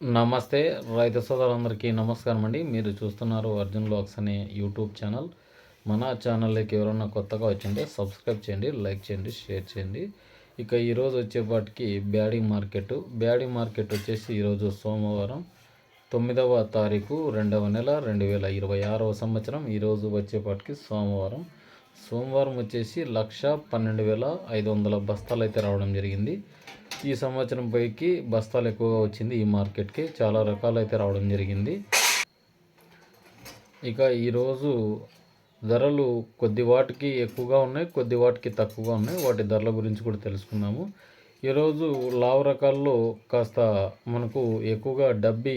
నమస్తే రైతు సోదరులందరికీ నమస్కారం అండి. మీరు చూస్తున్నారు అర్జున్ లాక్స్ అనే యూట్యూబ్ ఛానల్. మన ఛానల్లోకి ఎవరన్నా కొత్తగా వచ్చింటే సబ్స్క్రైబ్ చేయండి లైక్ చేయండి షేర్ చేయండి. ఇక ఈరోజు వచ్చేపాటికి బ్యాడీ మార్కెట్. బ్యాడీ మార్కెట్ వచ్చేసి ఈరోజు సోమవారం తొమ్మిదవ తారీఖు రెండవ నెల రెండు వేల ఇరవై ఆరవ సంవత్సరం. ఈరోజు వచ్చేపాటికి సోమవారం. సోమవారం వచ్చేసి లక్ష పన్నెండు వేల ఐదు వందల బస్తాలు అయితే రావడం జరిగింది. ఈ సంవత్సరం పైకి బస్తాలు ఎక్కువగా వచ్చింది ఈ మార్కెట్కి. చాలా రకాలు అయితే రావడం జరిగింది. ఇక ఈరోజు ధరలు కొద్ది వాటికి ఎక్కువగా ఉన్నాయి కొద్ది వాటికి తక్కువగా ఉన్నాయి. వాటి ధరల గురించి కూడా తెలుసుకున్నాము ఈరోజు లావు రకాల్లో కాస్త మనకు ఎక్కువగా డబ్బి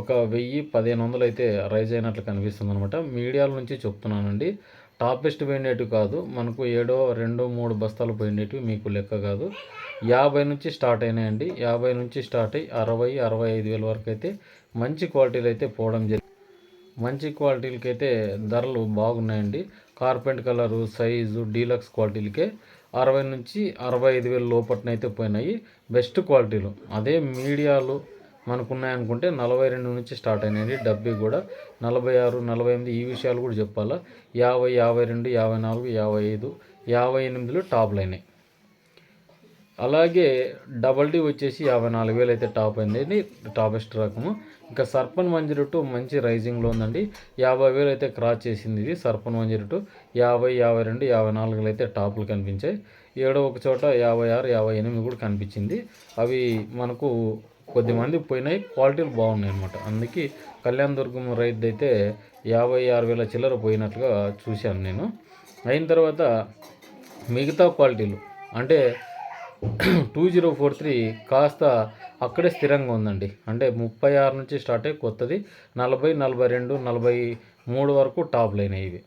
ఒక వెయ్యి పదిహేను వందలు అయితే రైజ్ అయినట్లు కనిపిస్తుంది అనమాట మీడియాల నుంచి చెప్తున్నానండి. టాపెస్ట్ పోయినట్టు కాదు. మనకు ఏడో రెండో మూడు బస్తాలు పోయినట్టు మీకు లెక్క కాదు. యాభై నుంచి స్టార్ట్ అయినాయండి. యాభై నుంచి స్టార్ట్ అయ్యి అరవై అరవై ఐదు వేల వరకు అయితే మంచి క్వాలిటీలు అయితే పోవడం జరిగింది మంచి క్వాలిటీలకి అయితే ధరలు బాగున్నాయండి. కార్పెంట్ కలరు సైజు డీలక్స్ క్వాలిటీలకే అరవై నుంచి అరవై ఐదు వేల లోపట్నైతే పోయినాయి. బెస్ట్ క్వాలిటీలు. అదే మీడియాలు మనకు ఉన్నాయనుకుంటే నలభై రెండు నుంచి స్టార్ట్ అయినాయండి డబ్బి కూడా నలభై ఆరు నలభై ఎనిమిది ఈ విషయాలు కూడా చెప్పాలా? యాభై యాభై రెండు యాభై నాలుగు యాభై ఐదు యాభై ఎనిమిదిలో టాప్లు అయినాయి అలాగే డబల్ డి వచ్చేసి యాభై నాలుగు వేలు అయితే టాప్ అయింది. టాపెస్ట్ రకము. ఇంకా సర్పన్ మంజిరటు మంచి రైజింగ్లో ఉందండి. యాభై వేలు అయితే క్రాస్ చేసింది ఇది. సర్పన్ మంజిరటు యాభై యాభై రెండు యాభై నాలుగులు అయితే టాప్లు కనిపించాయి. ఏడో ఒక చోట యాభై ఆరు యాభై ఎనిమిది కూడా కనిపించింది. అవి మనకు కొద్దిమంది పోయినాయి. క్వాలిటీలు బాగున్నాయి అనమాట అందుకే కళ్యాణ్ దుర్గం రైతు అయితే యాభై ఆరు వేల చిల్లర పోయినట్లుగా చూశాను నేను. అయిన తర్వాత మిగతా క్వాలిటీలు అంటే టూ జీరో ఫోర్ త్రీ కాస్త అక్కడే స్థిరంగా ఉందండి. అంటే ముప్పై ఆరు నుంచి స్టార్ట్ అయ్యి కొత్తది. నలభై నలభై రెండు నలభై మూడు వరకు టాప్ లైన్ ఇవి.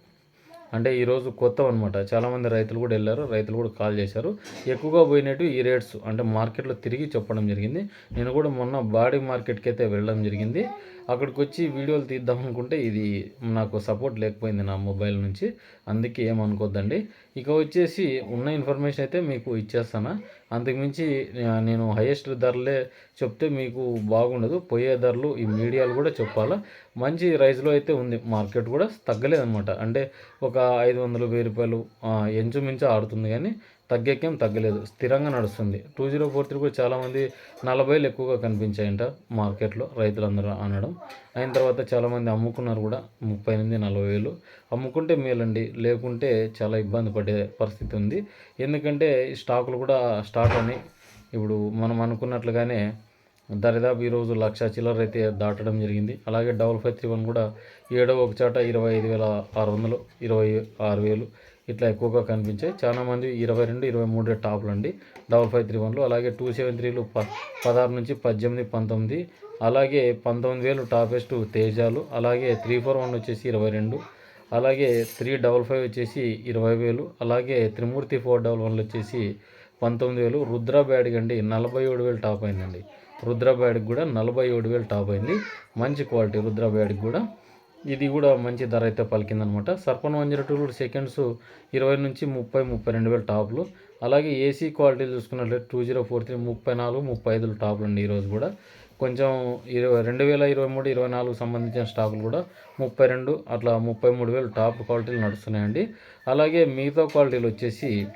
అంటే ఈరోజు కొత్త అనమాట చాలామంది రైతులు కూడా వెళ్ళారు రైతులు కూడా కాల్ చేశారు. ఎక్కువగా పోయినట్టు ఈ రేట్స్ అంటే మార్కెట్లో తిరిగి చెప్పడం జరిగింది. నేను కూడా మొన్న బాడీ మార్కెట్కి అయితే వెళ్ళడం జరిగింది. అక్కడికి వచ్చి వీడియోలు తీద్దాం అనుకుంటే ఇది నాకు సపోర్ట్ లేకపోయింది నా మొబైల్ నుంచి. అందుకే ఏమనుకోద్దండి. ఇక వచ్చేసి ఉన్న ఇన్ఫర్మేషన్ అయితే మీకు ఇచ్చేస్తాను. అంతకుమించి నేను హైయెస్ట్ ధరలే చెప్తే మీకు బాగుండదు. పోయే ధరలు ఈ మీడియాలు కూడా చెప్పాలా. మంచి రైస్లో అయితే ఉంది. మార్కెట్ కూడా తగ్గలేదన్నమాట. అంటే ఒక ఐదు వందలు వెయ్యి రూపాయలు ఎంచుమించు ఆడుతుంది. కానీ తగ్గేకేం తగ్గలేదు. స్థిరంగా నడుస్తుంది. టూ జీరో ఫోర్ త్రీ కూడా చాలామంది నలభైలు ఎక్కువగా కనిపించాయంట మార్కెట్లో రైతులందరూ అనడం. అయిన తర్వాత చాలామంది అమ్ముకున్నారు కూడా ముప్పై ఎనిమిది నలభై వేలు. అమ్ముకుంటే మేలండి. లేకుంటే చాలా ఇబ్బంది పడే పరిస్థితి ఉంది. ఎందుకంటే స్టాకులు కూడా స్టార్ట్ అని ఇప్పుడు మనం అనుకున్నట్లుగానే దరిదాపు ఈరోజు లక్ష చిల్లర అయితే దాటడం జరిగింది. అలాగే డబల్ ఫైవ్ త్రీ వన్ కూడా ఏడో ఒక చాట ఇరవై ఐదు వేల ఆరు వందలు ఇరవై ఆరు వేలు. ఇట్లా ఎక్కువగా కనిపించాయి. చాలామంది ఇరవై రెండు ఇరవై మూడు టాపులు అండి. డబల్ ఫైవ్ త్రీ వన్లు అలాగే టూ సెవెన్ త్రీలు ప పదహారు నుంచి పద్దెనిమిది పంతొమ్మిది అలాగే పంతొమ్మిది వేలు టాపెస్ట్ తేజాలు అలాగే త్రీ ఫోర్ వన్ వచ్చేసి ఇరవై రెండు అలాగే త్రీ డబల్ ఫైవ్ వచ్చేసి ఇరవై వేలు అలాగే త్రిమూర్తి ఫోర్ డబల్ వన్లు వచ్చేసి పంతొమ్మిది వేలు. రుద్ర బ్యాడ్కి అండి నలభై ఏడు వేలు టాప్ అయిందండి. రుద్ర బ్యాడ్కి కూడా నలభై ఏడు వేలు టాప్ అయింది. మంచి క్వాలిటీ రుద్ర బ్యాడ్కి కూడా. ఇది కూడా మంచి ధర అయితే పలికిందనమాట. సర్పన్ వన్ జీరో టూ సెకండ్స్ ఇరవై నుంచి ముప్పై ముప్పై రెండు వేల టాప్లు. అలాగే ఏసీ క్వాలిటీ చూసుకున్నట్లయితే టూ జీరో ఫోర్ త్రీ ముప్పై నాలుగు ముప్పై ఐదులు టాప్లు అండి ఈరోజు కూడా. కొంచెం ఇరవై రెండు వేల ఇరవై మూడు ఇరవై నాలుగు సంబంధించిన స్టాకులు కూడా ముప్పై రెండు అట్లా ముప్పై మూడు వేలు టాప్ క్వాలిటీలు నడుస్తున్నాయండి. అలాగే మిగతా క్వాలిటీలు వచ్చేసి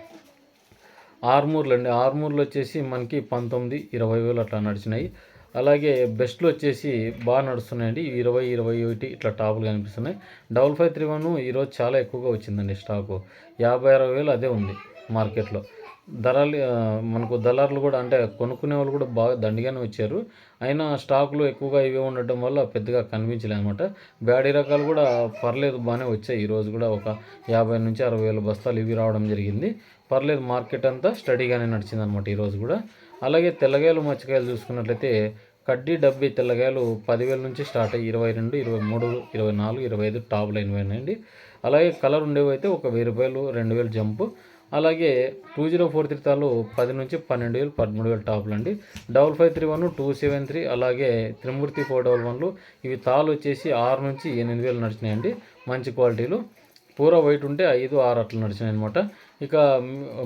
ఆర్మూర్లు అండి. ఆర్మూర్లు వచ్చేసి మనకి పంతొమ్మిది ఇరవై వేలు అట్లా నడిచినాయి. అలాగే బెస్ట్లు వచ్చేసి బాగా నడుస్తున్నాయండి. ఇరవై ఇరవై ఒకటి ఇట్లా టాపులు కనిపిస్తున్నాయి. డబల్ ఫైవ్ త్రీ వన్ ఈరోజు చాలా ఎక్కువగా వచ్చిందండి స్టాకు. యాభై అరవై వేలు అదే ఉంది మార్కెట్లో. ధరలు మనకు దళారులు కూడా అంటే కొనుక్కునే వాళ్ళు కూడా బాగా దండిగానే వచ్చారు. అయినా స్టాకులు ఎక్కువగా ఇవే ఉండటం వల్ల పెద్దగా కనిపించలేదు అనమాట బ్యాడీ రకాలు కూడా పర్లేదు బాగానే వచ్చాయి. ఈరోజు కూడా ఒక యాభై నుంచి అరవై వేల బస్తాలు ఇవి రావడం జరిగింది. పర్లేదు మార్కెట్ అంతా స్టడీగానే నడిచింది అనమాట ఈరోజు కూడా. అలాగే తెల్లగాయలు మచ్చకాయలు చూసుకున్నట్లయితే కడ్డీ డబ్బీ తెల్లగాయలు పదివేల నుంచి స్టార్ట్ అయ్యి ఇరవై రెండు ఇరవై మూడు ఇరవై నాలుగు ఇరవై ఐదు టాప్ లైన్ పోయినాయండి అలాగే కలర్ ఉండేవి అయితే ఒక వెయ్యి రూపాయలు రెండు వేలు జంపు. అలాగే టూ జీరో ఫోర్ త్రీ తాలు పది నుంచి పన్నెండు వేలు పదమూడు వేలు టాపులు అండి double five three one two seven three అలాగే త్రిమూర్తి ఫోర్ డబల్ వన్లు ఇవి తాలు వచ్చేసి ఆరు నుంచి ఎనిమిది వేలు నడిచినాయండి. మంచి క్వాలిటీలు. పూర వైట్ ఉంటే ఐదు ఆరు అట్లా నడిచినాయి అనమాట ఇక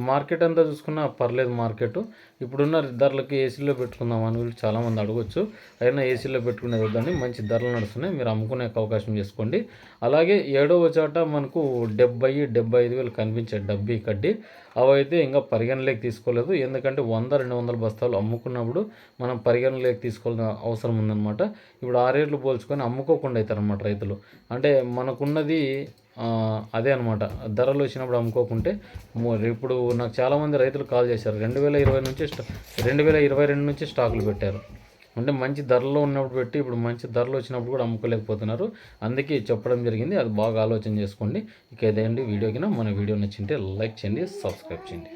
మార్కెట్ అంతా చూసుకున్నా పర్లేదు మార్కెట్. ఇప్పుడున్న ధరలకి ఏసీలో పెట్టుకుందాం అని వీళ్ళు చాలామంది అడగవచ్చు అయినా ఏసీలో పెట్టుకునే వద్దని మంచి ధరలు నడుస్తున్నాయి. మీరు అమ్ముకునే అవకాశం చేసుకోండి. అలాగే ఏడవ చోట మనకు డెబ్బై డెబ్బై ఐదు వేలు కనిపించే డబ్బీ కడ్డి. అవైతే ఇంకా పరిగణలోకి తీసుకోలేదు. ఎందుకంటే వంద రెండు వందల బస్తాలు అమ్ముకున్నప్పుడు మనం పరిగణలోకి తీసుకోవాల్సిన అవసరం ఉందన్నమాట. ఇప్పుడు ఆ రేట్లు పోల్చుకొని అమ్ముకోకుండా అవుతారనమాట రైతులు. అంటే మనకున్నది అదే అనమాట ధరలు వచ్చినప్పుడు అమ్ముకోకుంటే ఇప్పుడు నాకు చాలామంది రైతులు కాల్ చేశారు. రెండు వేల ఇరవై నుంచి రెండు వేల ఇరవై రెండు నుంచి స్టాకులు పెట్టారు. అంటే మంచి ధరలో ఉన్నప్పుడు పెట్టి ఇప్పుడు మంచి ధరలు వచ్చినప్పుడు కూడా అమ్ముకోలేకపోతున్నారు. అందుకే చెప్పడం జరిగింది. అది బాగా ఆలోచన చేసుకోండి. ఇక ఇదేంటి? వీడియోకి మన వీడియో నచ్చింటే లైక్ చేయండి సబ్స్క్రైబ్ చేయండి.